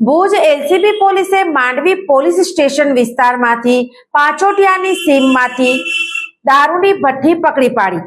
Bhuj LCB પોલીસે Mandvi police station વિસ્તારમાંથી પાંચોટિયાની સીમમાંથી દારૂની ભઠ્ઠી પકડી પાડી.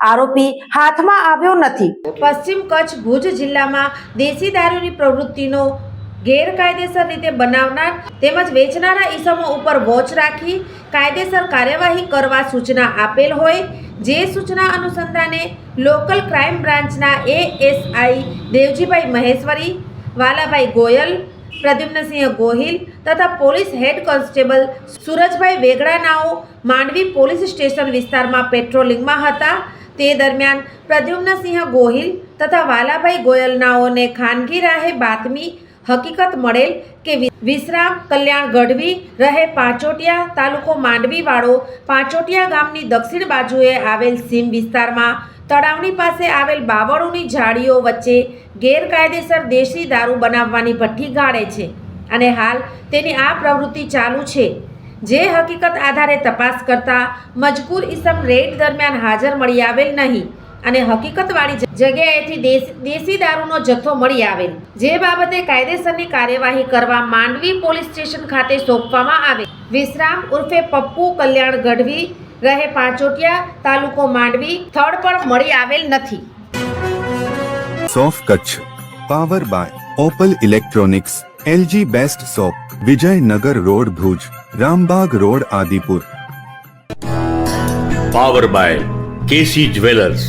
આરોપી હાથમાં આવ્યો નથી. પશ્ચિમ કચ્છ ભુજ જિલ્લામાં દેશી દારૂની પ્રવૃત્તિનો ગેરકાયદેસર રીતે બનાવનાર તેમજ વેચનારા ઈસમો ઉપર વોચ રાખી કાયદેસર કાર્યવાહી કરવા સૂચના આપેલ હોય, જે સૂચના અનુસંધાને લોકલ ક્રાઇમ બ્રાન્ચના એએસઆઈ દેવજીભાઈ મહેશ્વરી વાલાભાઈ ગોયલ, પ્રદ્યુમ્નસિંહ ગોહિલ તથા પોલીસ હેડ કોન્સ્ટેબલ સુરજભાઈ વેગડાનાઓ માંડવી પોલીસ સ્ટેશન વિસ્તારમાં પેટ્રોલિંગમાં હતા. તે દરમિયાન પ્રદ્યુમ્નસિંહ ગોહિલ તથા વાલાભાઈ ગોયલનાઓને ખાનગી રાહે બાતમી હકીકત મળેલ કે વિશ્રામ કલ્યાણ ગઢવી રહે પાંચોટિયા તાલુકો માંડવીવાળો. પાંચોટિયા ગામની દક્ષિણ બાજુએ આવેલ સીમ વિસ્તારમાં તળાવની પાસે આવેલ બાવળોની ઝાડીઓ વચ્ચે ગેરકાયદેસર દેશી દારૂ બનાવવાની ભઠ્ઠી ગાળે છે અને હાલ તેની આ પ્રવૃત્તિ ચાલુ છે. જે હકીકત આધારે તપાસ કરતા મજકૂર ઇસમ રેડ દરમિયાન હાજર મળી આવેલ નહીં. અને હકીકતવાળી જગ્યાએથી દેશી દારૂનો જથ્થો મળી આવેલ. જે બાબતે કાયદેસરની કાર્યવાહી કરવા માંડવી પોલીસ સ્ટેશન ખાતે સોંપવામાં આવે. વિશ્રામ ઉર્ફે પપ્પુ કલ્યાણ ગઢવી રહે પાંચોટિયા તાલુકો માંડવી સ્થળ પર મળી આવેલ નથી. સોફ Kutch. Power by Opal electronics LG best shop Vijaynagar road Bhuj Rambag road Adipur. Power by KC jewellers.